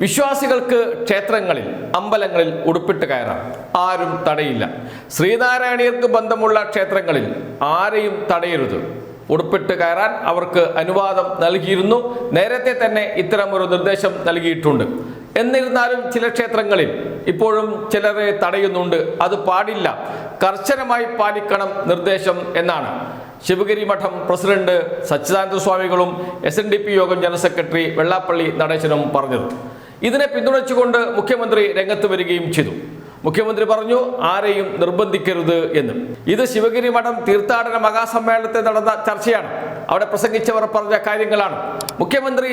വിശ്വാസികൾക്ക് ക്ഷേത്രങ്ങളിൽ അമ്പലങ്ങളിൽ ഉടുപ്പിട്ട് കയറാം. ആരും തടയില്ല. ശ്രീനാരായണീയർക്ക് ബന്ധമുള്ള ക്ഷേത്രങ്ങളിൽ ആരെയും തടയരുത്. ഉടുപ്പിട്ട് കയറാൻ അവർക്ക് അനുവാദം നൽകിയിരുന്നു. നേരത്തെ തന്നെ ഇത്തരം ഒരു നിർദ്ദേശം നൽകിയിട്ടുണ്ട്. എന്നിരുന്നാലും ചില ക്ഷേത്രങ്ങളിൽ ഇപ്പോഴും ചിലരെ തടയുന്നുണ്ട്. അത് പാടില്ല. കർശനമായി പാലിക്കണം നിർദ്ദേശം എന്നാണ്. ശിവഗിരി മഠം പ്രസിഡന്റ് സച്ചിദാനന്ദ സ്വാമികളും എസ് എൻ ഡി പി യോഗം ജനറൽ സെക്രട്ടറി വെള്ളാപ്പള്ളി നടേശനും പറഞ്ഞത്. ഇതിനെ പിന്തുണച്ചുകൊണ്ട് മുഖ്യമന്ത്രി രംഗത്ത് വരികയും ചെയ്തു. മുഖ്യമന്ത്രി പറഞ്ഞു ആരെയും നിർബന്ധിക്കരുത് എന്ന്. ഇത് ശിവഗിരി മഠം തീർത്ഥാടന മഹാസമ്മേളനത്തിൽ നടന്ന ചർച്ചയാണ്. അവിടെ പ്രസംഗിച്ചവർ പറഞ്ഞ കാര്യങ്ങളാണ്. മുഖ്യമന്ത്രി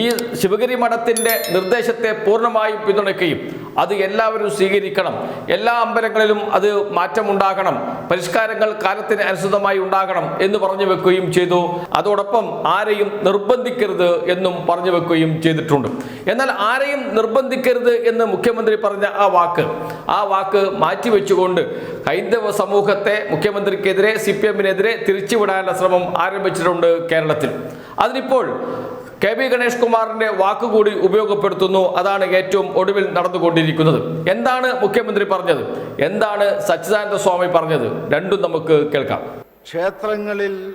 ഈ ശിവഗിരി മഠത്തിന്റെ നിർദ്ദേശത്തെ പൂർണമായും പിന്തുണയ്ക്കുകയും അത് എല്ലാവരും സ്വീകരിക്കണം. എല്ലാ അമ്പലങ്ങളിലും അത് മാറ്റമുണ്ടാകണം. പരിഷ്കാരങ്ങൾ കാലത്തിന് അനുസൃതമായി ഉണ്ടാകണം എന്ന് പറഞ്ഞു വെക്കുകയും ചെയ്തു. അതോടൊപ്പം ആരെയും നിർബന്ധിക്കരുത് എന്നും പറഞ്ഞു വെക്കുകയും ചെയ്തിട്ടുണ്ട്. എന്നാൽ ആരെയും നിർബന്ധിക്കരുത് എന്ന് മുഖ്യമന്ത്രി പറഞ്ഞ ആ വാക്ക് ആ വാക്ക് മാറ്റിവെച്ചുകൊണ്ട് ഹൈന്ദവ സമൂഹത്തെ മുഖ്യമന്ത്രിക്കെതിരെ സി പി എമ്മിനെതിരെ തിരിച്ചുവിടാനുള്ള ശ്രമം ആരംഭിച്ചിട്ടുണ്ട് കേരളത്തിൽ. അതിനിപ്പോൾ കെ ബി ഗണേഷ് കുമാറിന്റെ വാക്കുകൂടി ഉപയോഗപ്പെടുത്തുന്നു. അതാണ് ഏറ്റവും ഒടുവിൽ നടന്നുകൊണ്ടിരിക്കുന്നത്. എന്താണ് മുഖ്യമന്ത്രി പറഞ്ഞത്? എന്താണ് സച്ചിദാനന്ദ സ്വാമി പറഞ്ഞത്? രണ്ടും നമുക്ക് കേൾക്കാം. ക്ഷേത്രങ്ങളിൽ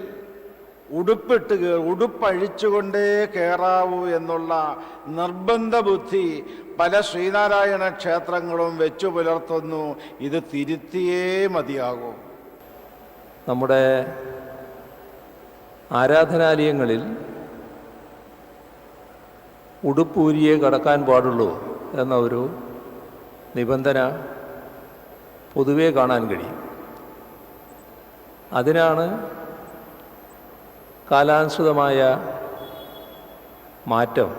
ഉടുപ്പിട്ട് ഉടുപ്പഴിച്ചുകൊണ്ടേ കയറാവൂ എന്നുള്ള നിർബന്ധ ബുദ്ധി പല ശ്രീനാരായണ ക്ഷേത്രങ്ങളും വെച്ചു പുലർത്തുന്നു. ഇത് തിരുത്തിയേ മതിയാകൂ. നമ്മുടെ ആരാധനാലയങ്ങളിൽ ഉടുപ്പൂരിയെ കടക്കാൻ പാടുള്ളൂ എന്ന ഒരു നിബന്ധന പൊതുവേ കാണാൻ കഴിയും. അതിനാണ് കാലാനുസൃതമായ മാറ്റം.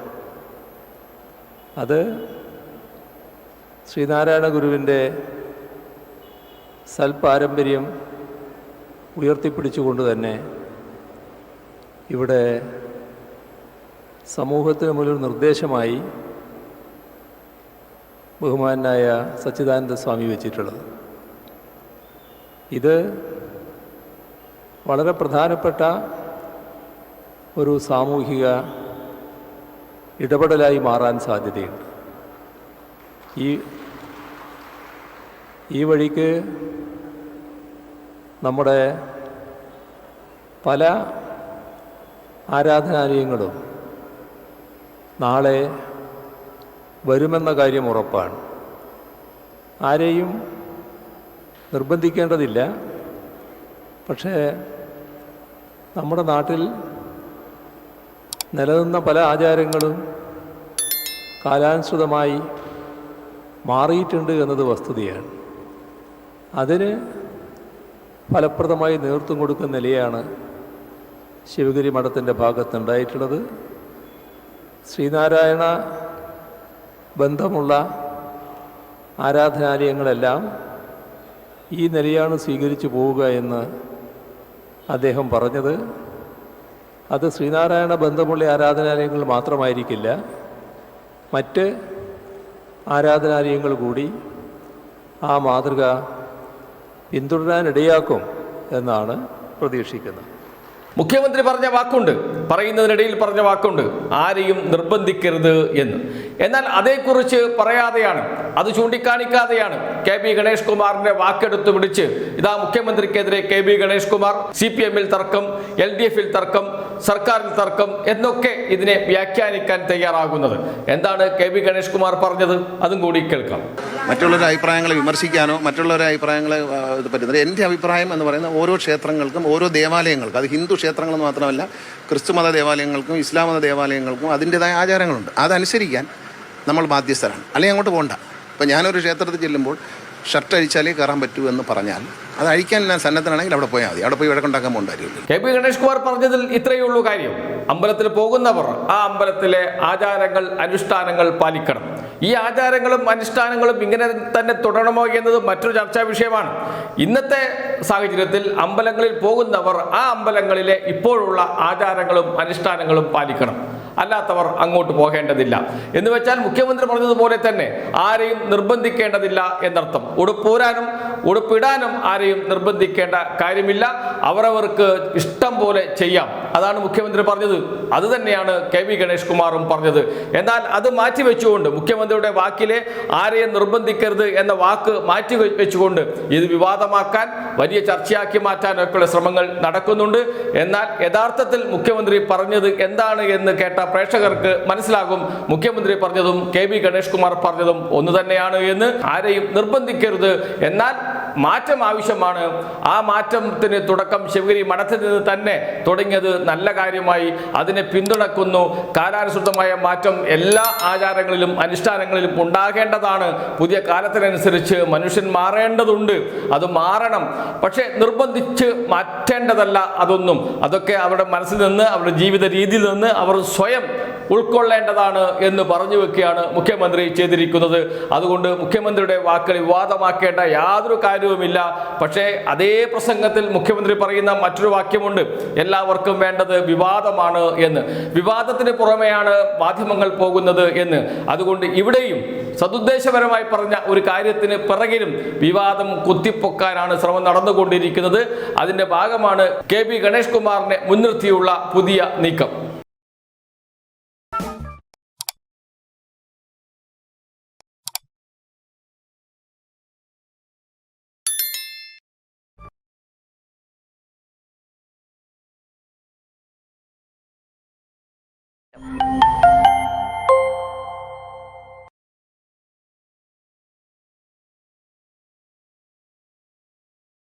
അത് ശ്രീനാരായണ ഗുരുവിന്റെ സൽപാരമ്പര്യം ഉയർത്തിപ്പിടിച്ചുകൊണ്ട് തന്നെ ഇവിടെ സമൂഹത്തിന് മുന്നിൽ നിർദ്ദേശമായി ബഹുമാനായ സച്ചിദാനന്ദ സ്വാമി വെച്ചിട്ടുള്ളത്. ഇത് വളരെ പ്രധാനപ്പെട്ട ഒരു സാമൂഹിക ഇടപെടലായി മാറാൻ സാധ്യതയുണ്ട്. ഈ ഈ വഴിക്ക് നമ്മുടെ പല ആരാധനാലയങ്ങളും നാളെ വരുമെന്ന കാര്യം ഉറപ്പാണ്. ആരെയും നിർബന്ധിക്കേണ്ടതില്ല. പക്ഷേ നമ്മുടെ നാട്ടിൽ നിലനിന്ന പല ആചാരങ്ങളും കാലാനുസൃതമായി മാറിയിട്ടുണ്ട് എന്നത് വസ്തുതയാണ്. അതിന് ഫലപ്രദമായി നേതൃത്വം കൊടുക്കുന്ന നിലയാണ് ശിവഗിരി മഠത്തിന്റെ ഭാഗത്തുണ്ടായിട്ടുള്ളത്. ശ്രീനാരായണ ബന്ധമുള്ള ആരാധനാലയങ്ങളെല്ലാം ഈ നിലയാണ് സ്വീകരിച്ചു പോവുക എന്ന് അദ്ദേഹം പറഞ്ഞത്. അത് ശ്രീനാരായണ ബന്ധമുള്ള ആരാധനാലയങ്ങൾ മാത്രമായിരിക്കില്ല. മറ്റ് ആരാധനാലയങ്ങൾ കൂടി ആ മാതൃക പിന്തുടരാനിടയാക്കും എന്നാണ് പ്രതീക്ഷിക്കുന്നത്. മുഖ്യമന്ത്രി പറഞ്ഞ വാക്കുണ്ട്. പറയുന്നതിനിടയിൽ പറഞ്ഞ വാക്കുണ്ട്. ആരെയും നിർബന്ധിക്കരുത് എന്ന്. എന്നാൽ അതേക്കുറിച്ച് പറയാതെയാണ് അത് ചൂണ്ടിക്കാണിക്കാതെയാണ് കെ ബി ഗണേഷ് കുമാറിന്റെ വാക്കെടുത്ത് പിടിച്ച് ഇതാ മുഖ്യമന്ത്രിക്കെതിരെ K B Ganesh Kumar C P എമ്മിൽ തർക്കം എൽ ഡി എഫിൽ തർക്കം സർക്കാരിൽ തർക്കം എന്നൊക്കെ ഇതിനെ വ്യാഖ്യാനിക്കാൻ തയ്യാറാകുന്നത്. എന്താണ് കെ ബി ഗണേഷ് കുമാർ പറഞ്ഞത്? അതും കൂടി കേൾക്കാം. മറ്റുള്ളവരുടെ അഭിപ്രായങ്ങളെ വിമർശിക്കാനോ മറ്റുള്ളവരുടെ അഭിപ്രായങ്ങളെ ഇത് പറ്റുന്നത് എന്റെ അഭിപ്രായം എന്ന് പറയുന്നത് ഓരോ ക്ഷേത്രങ്ങൾക്കും ഓരോ ദേവാലയങ്ങൾക്കും അത് ഹിന്ദു ക്ഷേത്രങ്ങൾ മാത്രമല്ല ക്രിസ്തുമത ദേവാലയങ്ങൾക്കും ഇസ്ലാം മത ദേവാലയങ്ങൾക്കും അതിന്റെതായ ആചാരങ്ങളുണ്ട്. അതനുസരിക്കാൻ നമ്മൾ ബാധ്യസ്ഥരാണ്. അല്ലെങ്കിൽ അങ്ങോട്ട് പോകണ്ട ഇപ്പം ഞാനൊരു ക്ഷേത്രത്തിൽ ചെല്ലുമ്പോൾ ഷർട്ട് അഴിച്ചാലേ കയറാൻ പറ്റൂ എന്ന് പറഞ്ഞാൽ അത് അഴിക്കാൻ ഞാൻ സന്നദ്ധനാണെങ്കിൽ അവിടെ പോയാൽ മതി. അവിടെ പോയി വഴക്കുണ്ടാക്കാൻ പോകേണ്ട കാര്യമില്ല കെ പി ഗണേഷ് കുമാർ പറഞ്ഞതിൽ ഇത്രയേ ഉള്ളൂ കാര്യം. അമ്പലത്തിൽ പോകുന്നവർ ആ അമ്പലത്തിലെ ആചാരങ്ങൾ അനുഷ്ഠാനങ്ങൾ പാലിക്കണം. ഈ ആചാരങ്ങളും അനുഷ്ഠാനങ്ങളും ഇങ്ങനെ തന്നെ തുടരണമോ എന്നത് മറ്റൊരു ചർച്ചാ വിഷയമാണ്. ഇന്നത്തെ സാഹചര്യത്തിൽ അമ്പലങ്ങളിൽ പോകുന്നവർ ആ അമ്പലങ്ങളിലെ ഇപ്പോഴുള്ള ആചാരങ്ങളും അനുഷ്ഠാനങ്ങളും പാലിക്കണം. അല്ലാത്തവർ അങ്ങോട്ട് പോകേണ്ടതില്ല. എന്ന് വെച്ചാൽ മുഖ്യമന്ത്രി പറഞ്ഞതുപോലെ തന്നെ ആരെയും നിർബന്ധിക്കേണ്ടതില്ല എന്നർത്ഥം. ഉടുപ്പൂരാനും ഉടുപ്പിടാനും ആരെയും നിർബന്ധിക്കേണ്ട കാര്യമില്ല. അവരവർക്ക് ഇഷ്ടം പോലെ ചെയ്യാം. അതാണ് മുഖ്യമന്ത്രി പറഞ്ഞത്. അത് തന്നെയാണ് കെ വി ഗണേഷ് കുമാറും പറഞ്ഞത്. എന്നാൽ അത് മാറ്റി വെച്ചുകൊണ്ട് മുഖ്യമന്ത്രിയുടെ വാക്കിലെ ആരെയും നിർബന്ധിക്കരുത് എന്ന വാക്ക് മാറ്റി വെച്ചുകൊണ്ട് ഇത് വിവാദമാക്കാൻ വലിയ ചർച്ചയാക്കി മാറ്റാനൊക്കെയുള്ള ശ്രമങ്ങൾ നടക്കുന്നുണ്ട്. എന്നാൽ യഥാർത്ഥത്തിൽ മുഖ്യമന്ത്രി പറഞ്ഞത് എന്താണ് എന്ന് കേട്ട പ്രേക്ഷകർക്ക് മനസ്സിലാകും. മുഖ്യമന്ത്രി പറഞ്ഞതും കെ വി ഗണേഷ് കുമാർ പറഞ്ഞതും ഒന്ന് തന്നെയാണ് എന്ന് ആരെയും നിർബന്ധിക്കരുത്. എന്നാൽ മാറ്റം ആവശ്യമാണ്. ആ മാറ്റത്തിന് തുടക്കം ശിവഗിരി മഠത്തിൽ നിന്ന് തന്നെ തുടങ്ങിയത് നല്ല കാര്യമായി. അതിനെ പിന്തുണക്കുന്നു. കാലാനുസൃതമായ മാറ്റം എല്ലാ ആചാരങ്ങളിലും അനുഷ്ഠാനങ്ങളിലും ഉണ്ടാകേണ്ടതാണ്. പുതിയ കാലത്തിനനുസരിച്ച് മനുഷ്യൻ മാറേണ്ടതുണ്ട്. അത് മാറണം. പക്ഷേ നിർബന്ധിച്ച് മാറ്റേണ്ടതല്ല അതൊന്നും. അതൊക്കെ അവരുടെ മനസ്സിൽ നിന്ന് അവരുടെ ജീവിത രീതിയിൽ നിന്ന് അവർ സ്വയം ഉൾക്കൊള്ളേണ്ടതാണ് എന്ന് പറഞ്ഞു വെക്കുകയാണ് മുഖ്യമന്ത്രി ചെയ്തിരിക്കുന്നത്. അതുകൊണ്ട് മുഖ്യമന്ത്രിയുടെ വാക്കുകൾ വിവാദമാക്കേണ്ട യാതൊരു കാര്യവുമില്ല. പക്ഷേ അതേ പ്രസംഗത്തിൽ മുഖ്യമന്ത്രി പറയുന്ന മറ്റൊരു വാക്യമുണ്ട്. എല്ലാവർക്കും വേണ്ടത് വിവാദമാണ് എന്ന്. വിവാദത്തിന് പുറമെയാണ് മാധ്യമങ്ങൾ പോകുന്നത് എന്ന്. അതുകൊണ്ട് ഇവിടെയും സതുദ്ദേശപരമായി പറഞ്ഞ ഒരു കാര്യത്തിന് പിറകിലും വിവാദം കുത്തിപ്പൊക്കാനാണ് ശ്രമം നടന്നുകൊണ്ടിരിക്കുന്നത്. അതിന്റെ ഭാഗമാണ് കെ പി ഗണേഷ് കുമാറിനെ മുൻനിർത്തിയുള്ള പുതിയ നീക്കം. Yep.